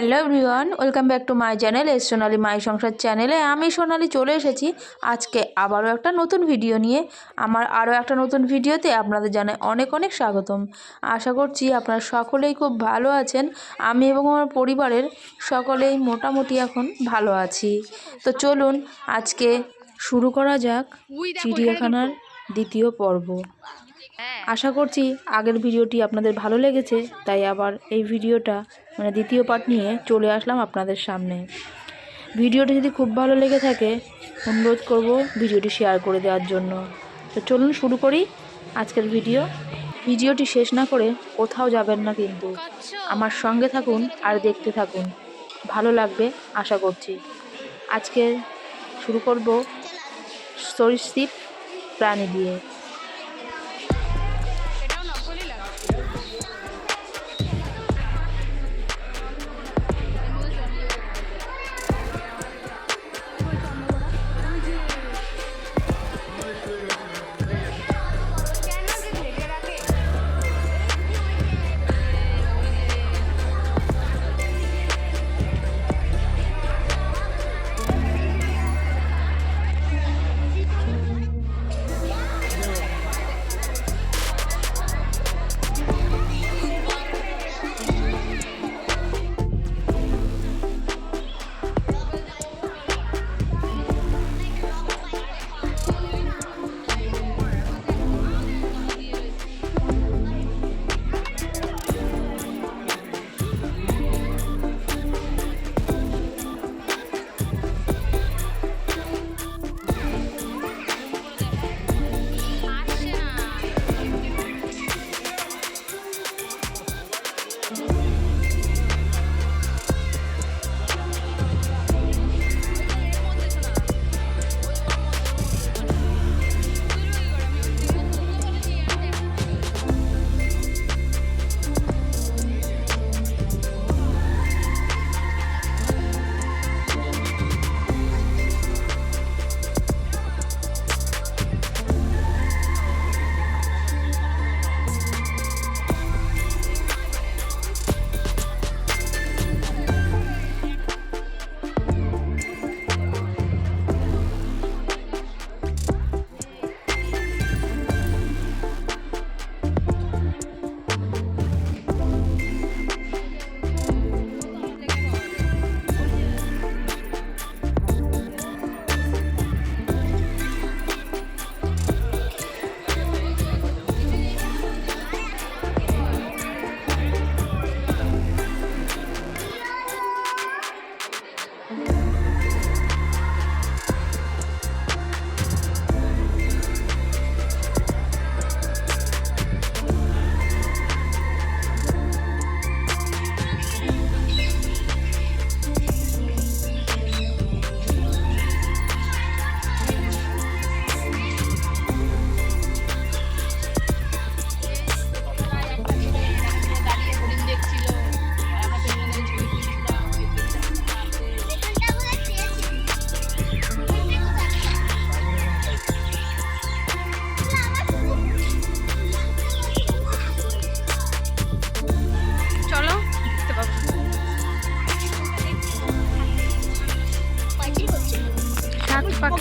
Hello everyone welcome back to my channel S Sonali my Sansar চ্যানেলে আমি সোনালি চলে এসেছি আজকে আবারও একটা নতুন ভিডিও নিয়ে। আমার আরও একটা নতুন ভিডিওতে আপনাদের জানাই অনেক অনেক স্বাগতম। আশা করছি আপনারা সকলেই খুব ভালো আছেন। আমি এবং আমার পরিবারের সকলেই মোটামুটি এখন ভালো আছি। তো চলুন আজকে শুরু করা যাক চিড়িয়াখানার দ্বিতীয় পর্ব। আশা করছি আগের ভিডিওটি আপনাদের ভালো লেগেছে তাই আবার এই ভিডিওটা মানে দ্বিতীয় পার্ট নিয়ে চলে আসলাম আপনাদের সামনে। ভিডিওটি যদি খুব ভালো লেগে থাকে অনুরোধ করব ভিডিওটি শেয়ার করে দেওয়ার জন্য। তো চলুন শুরু করি আজকের ভিডিও। ভিডিওটি শেষ না করে কোথাও যাবেন না কিন্তু। আমার সঙ্গে থাকুন আর দেখতে থাকুন। ভালো লাগবে আশা করছি। আজকে শুরু করব সরীসৃপ প্রাণী দিয়ে।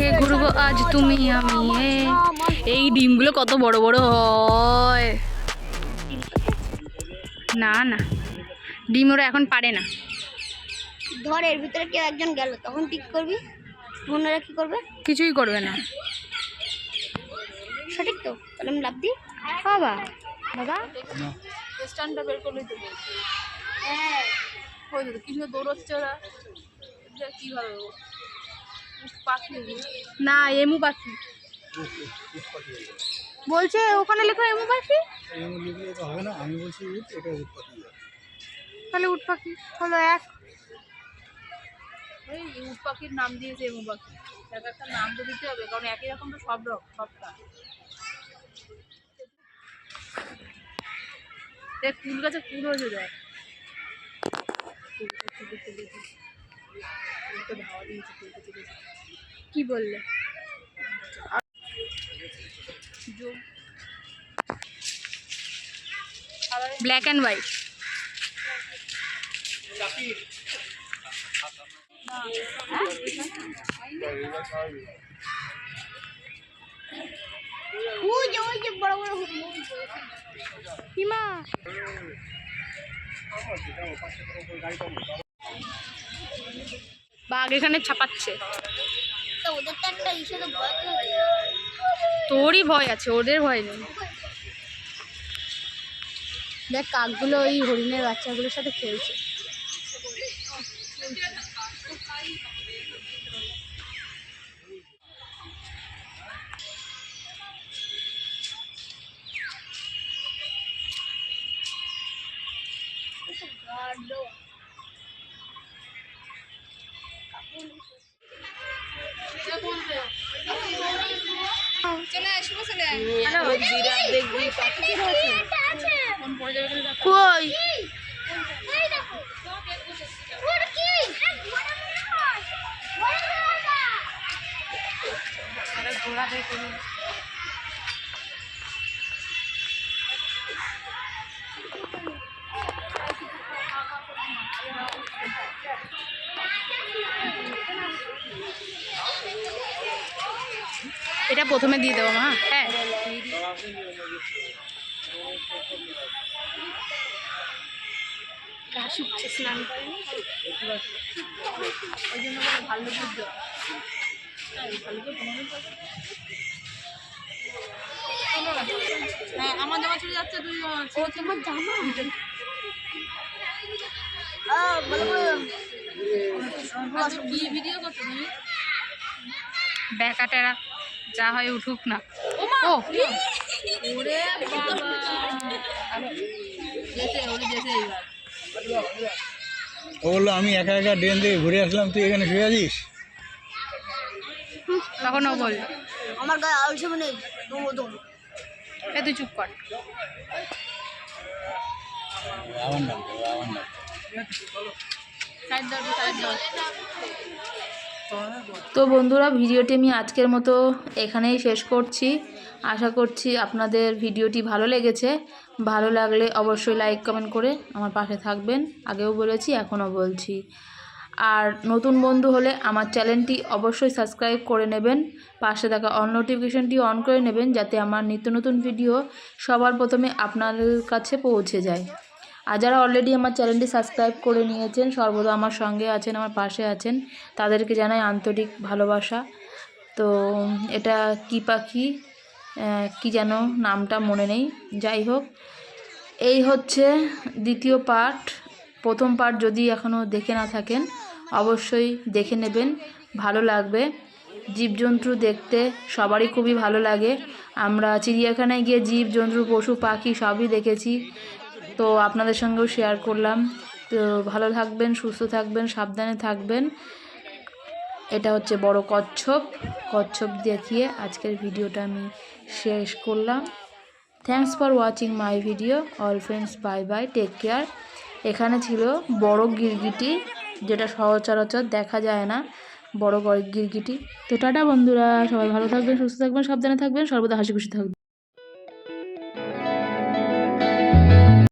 পাখে ঘুরবো আজ তুমি আমি এই ডিমগুলো কত বড় বড় হয়। না না ডিম ওরা এখন পারে না। ধর এর ভিতরে কেউ একজন গেল তখন ঠিক করবি? অন্যরা কি করবে? কিছুই করবে না। সঠিক তো? তাহলে আমি লাভ দিই। বাবা বাবা। স্ট্যান্ডটা বের করলেই তো বলছি হ্যাঁ। কি সুন্দর দৌড়চ্ছে ওরা। কি এগুলো। না, এমু পাখি। বলছে, ওখানে লেখো এমু পাখি? তাহলে উট পাখি। হলো এক। এই উট পাখির নাম দিয়েছে এমু পাখি। এক একটা নাম তো দিতে হবে, কারণ একই রকম তো সব রকম সবটা। ফুল গাছে ফুল হয়েছে, দেখ। ফুল গাছে ফুল হয়েছে, দেখ। ফুলটা ধাওয়া দিয়েছে, ফুল গাছে দেখেছি। কি বললে জো- ব্ল্যাক অ্যান্ড হোয়াইট ওই যে ওই যে বড় বড় হুক হিমা বাঘ এখানে ছাপাচ্ছে। তোরই ভয় আছে ওদের ভয় নেই। দেখ কাকগুলো ওই হরিণের বাচ্চাগুলোর সাথে খেলছে। কই এই এটা প্রথমে দিয়ে দেবো মা হ্যাঁ গা শুকছে স্নান করেনি। ওই জন্য ভালো বুদ্ধ। আমার জামা চলে যাচ্ছে তুই ও তোমার জামা? বড় কি ভিডিও করছ তুমি? ব্যাকাটেরা যা হয় উঠুক না। ও ওরে বাবা। ও বলল আমি একা একা ড্রেন থেকে ঘুরে আসলাম তুই এখানে শুয়ে আছিস? তখন ও বলল আমার গায়ে আলসে মানে এ তুই চুপ কর। আমার নাম আমার নাম তো বন্ধুরা, ভিডিওটি আমি আজকের মতো এখানেই শেষ করছি। আশা করছি আপনাদের ভিডিওটি ভালো লেগেছে। ভালো লাগলে অবশ্যই লাইক কমেন্ট করে আমার পাশে থাকবেন। আগেও বলেছি, এখনও বলছি। আর নতুন বন্ধু হলে আমার চ্যানেলটি অবশ্যই সাবস্ক্রাইব করে নেবেন। পাশে থাকা অন নোটিফিকেশনটি অন করে নেবেন, যাতে আমার নিত্য নতুন ভিডিও সবার প্রথমে আপনার কাছে পৌঁছে যায়। আর যারা অলরেডি আমার চ্যানেলটি সাবস্ক্রাইব করে নিয়েছেন, সর্বদা আমার সঙ্গে আছেন, আমার পাশে আছেন, তাদেরকে জানাই আন্তরিক ভালোবাসা। তো এটা কী পাখি কি যেন নামটা মনে নেই। যাই হোক, এই হচ্ছে দ্বিতীয় পার্ট প্রথম পার্ট যদি এখনও দেখে না থাকেন, অবশ্যই দেখে নেবেন, ভালো লাগবে। জীবজন্তু দেখতে সবারই খুবই ভালো লাগে। আমরা চিড়িয়াখানায় গিয়ে জীবজন্তু, পশু, পাখি সবই দেখেছি। তো আপনাদের সঙ্গেও শেয়ার করলাম। তো ভালো থাকবেন, সুস্থ থাকবেন, সাবধানে থাকবেন। এটা হচ্ছে বড় কচ্ছপ। কচ্ছপ দেখিয়ে আজকের ভিডিওটা আমি শেষ করলাম। Thanks for watching my video all friends bye bye take care এখানে ছিল বড় গিরগিটি, যেটা সচরাচর দেখা যায় না, বড় বড় গিরগিটি। তো টাটা বন্ধুরা, সবাই ভালো থাকবেন, সুস্থ থাকবেন, সাবধানে থাকবেন, সর্বদা হাসি খুশি থাকবেন।